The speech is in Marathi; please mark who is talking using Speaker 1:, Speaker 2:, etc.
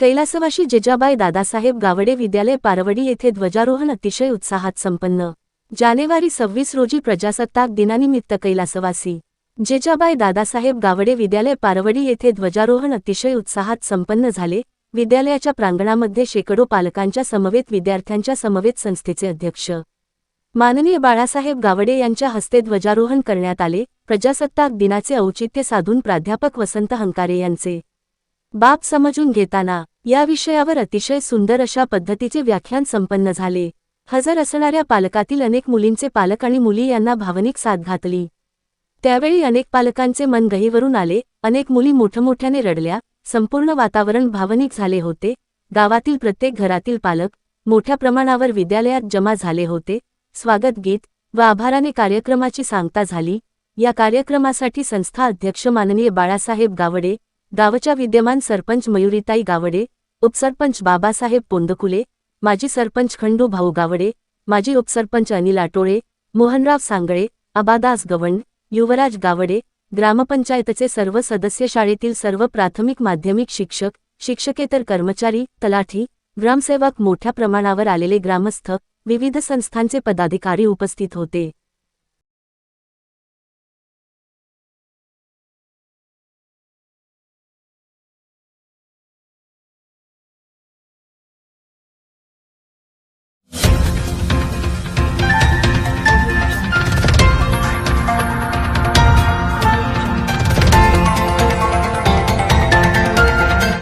Speaker 1: कैलासवाशी जिजाबाई दादासाहेब गावडे विद्यालय पारवडी येथे ध्वजारोहण अतिशय उत्साहात संपन्न. जानेवारी सव्वीस रोजी प्रजासत्ताक दिनानिमित्त कैलासवासी जेजाबाई दादासाहेब गावडे विद्यालय पारवडी येथे ध्वजारोहण अतिशय उत्साहात संपन्न झाले. विद्यालयाच्या प्रांगणामध्ये शेकडो पालकांच्या समवेत विद्यार्थ्यांच्या समवेत संस्थेचे अध्यक्ष माननीय बाळासाहेब गावडे यांच्या हस्ते ध्वजारोहण करण्यात आले. प्रजासत्ताक दिनाचे औचित्य साधून प्राध्यापक वसंत हंकारे यांचे बाप समजून घेताना या विषयावर अतिशय सुंदर अशा पद्धतीचे व्याख्यान संपन्न झाले. हजर असणाऱ्या पालकातील अनेक मुलींचे पालक आणि मुली यांना भावनिक साथ घातली. त्यावेळी अनेक पालकांचे मन गहीवरून आले. अनेक मुली मोठमोठ्याने रडल्या. संपूर्ण वातावरण भावनिक झाले होते. गावातील प्रत्येक घरातील पालक मोठ्या प्रमाणावर विद्यालयात जमा झाले होते. स्वागत गीत व आभाराने कार्यक्रमाची सांगता झाली. या कार्यक्रमासाठी संस्था अध्यक्ष माननीय बाळासाहेब गावडे गावच्या विद्यमान सरपंच मयुरीताई गावडे उपसरपंच बाबासाहेब पोंदकुले माजी सरपंच खंडू भाऊ गावडे माजी उपसरपंच अनिल आटोळे मोहनराव सांगळे अबादास गवंड युवराज गावडे ग्रामपंचायतचे सर्व सदस्य शाळेतील सर्व प्राथमिक माध्यमिक शिक्षक शिक्षकेतर कर्मचारी तलाठी ग्रामसेवक मोठ्या प्रमाणावर आलेले ग्रामस्थ विविध संस्थांचे पदाधिकारी उपस्थित होते.